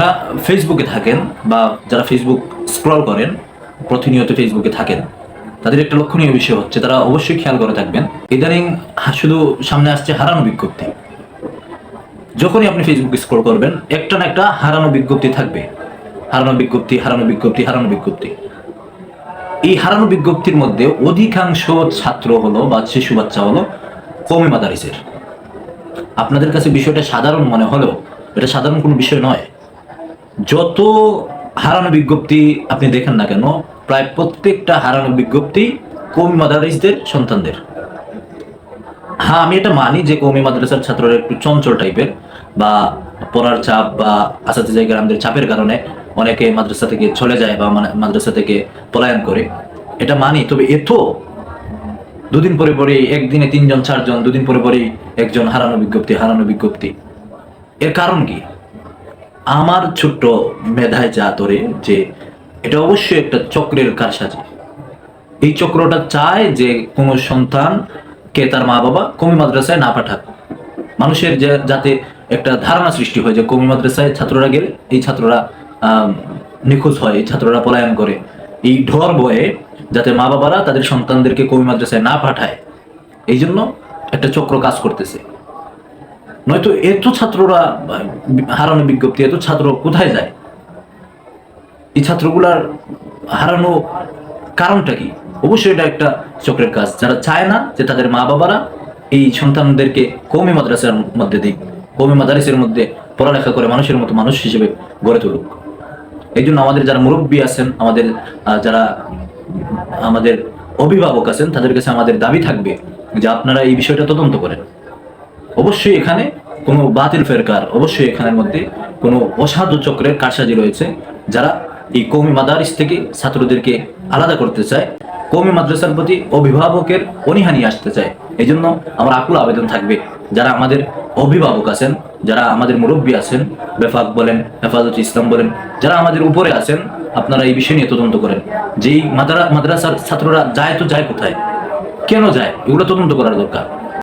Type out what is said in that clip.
যারা ফেসবুকে থাকেন বা যারা ফেসবুক স্ক্রল করেন, প্রতিনিয়ত ফেসবুকে থাকেন, তাদের একটা লক্ষণীয় বিষয় হচ্ছে তারা অবশ্যই খেয়াল করে থাকবেন, ইদানিং শুধু সামনে আসছে হারানো বিজ্ঞপ্তি। যখনই আপনি ফেসবুকে স্ক্রল করবেন, একটা না একটা হারানো বিজ্ঞপ্তি থাকবে। হারানো বিজ্ঞপ্তি হারানো বিজ্ঞপ্তি হারানো বিজ্ঞপ্তি। এই হারানো বিজ্ঞপ্তির মধ্যে অধিকাংশ ছাত্র হলো বা শিশু বাচ্চা হলো কমি মাদারিসের। আপনাদের কাছে বিষয়টা সাধারণ মনে হলেও, এটা সাধারণ কোনো বিষয় নয়। যত হারানো বিজ্ঞপ্তি আপনি দেখেন না কেন, প্রায় প্রত্যেকটা হারানো বিজ্ঞপ্তি কমি মাদারিসদের সন্তানদের। হ্যাঁ আমি এটা মানি যে কমি মাদ্রাসার ছাত্ররা একটু চঞ্চল টাইপের বা পড়ার চাপ বা আসাতে জায়গার আমাদের চাপের কারণে অনেকে মাদ্রাসা থেকে চলে যায় বা মানে মাদ্রাসা থেকে পলায়ন করে। এটা মানি, তবে এত দুদিন পরে পরে একদিনে তিনজন, চারজন, দুদিন পরে পরেই একজন হারানো বিজ্ঞপ্তি হারানো বিজ্ঞপ্তি। এর কারণ কি? আমার ছোট্ট মেধায় যা ধরে যে এটা অবশ্যই একটা চক্রের কারসাজি এই চক্রটা চায় যে কোনো সন্তানকে তার মা বাবা কমি মাদ্রাসায় না পাঠাক। মানুষের যে যাতে একটা ধারণা সৃষ্টি হয় যে কমি মাদ্রাসায় ছাত্ররা গেলে এই ছাত্ররা নিখোঁজ হয়, এই ছাত্ররা পলায়ন করে। এই ঢর বয়ে যাতে মা বাবারা তাদের সন্তানদেরকে কমি মাদ্রাসায় না পাঠায়। এই জন্য একটা চক্র কাজ করতেছে। নয়তো এত ছাত্ররা হারানো বিজ্ঞপ্তি, এত ছাত্র কোথায় যায়? এই ছাত্রগুলার হারানো কারণটা কি? অবশ্যই এটা একটা চক্রের কাজ। যারা চায় না যে তাদের মা বাবারা এই সন্তানদেরকে কৌমি মাদ্রাসার মধ্যে দিক, কৌমি মাদারিসের মধ্যে পড়ালেখা করে মানুষের মতো মানুষ হিসেবে গড়ে তুলুক। এই জন্য আমাদের যারা মুরব্বী আছেন, আমাদের যারা আমাদের অভিভাবক আছেন, তাদের কাছে আমাদের দাবি থাকবে যে আপনারা এই বিষয়টা তদন্ত করেন। অবশ্যই এখানে কোনো বাতিল ফেরকার অবশ্যই এখানের মধ্যে কোনো অসাধু চক্রের কারসাজি রয়েছে যারা এই কৌমি মাদারিস থেকে ছাত্রদেরকে আলাদা করতে চায় কৌমি মাদ্রাসার প্রতি অভিভাবকের অনীহানি আসতে চায়। এই জন্য আমার আকুল আবেদন থাকবে যারা আমাদের অভিভাবক আছেন, যারা আমাদের মুরব্বী আছেন, বেফাক বলেন, হেফাজত ইসলাম বলেন, যারা আমাদের উপরে আছেন, আপনারা এই বিষয় নিয়ে তদন্ত করেন। যেই মাদ্রা, মাদ্রাসার ছাত্ররা যায় তো যায় কোথায়? কেন যায়? এগুলো তদন্ত করার দরকার।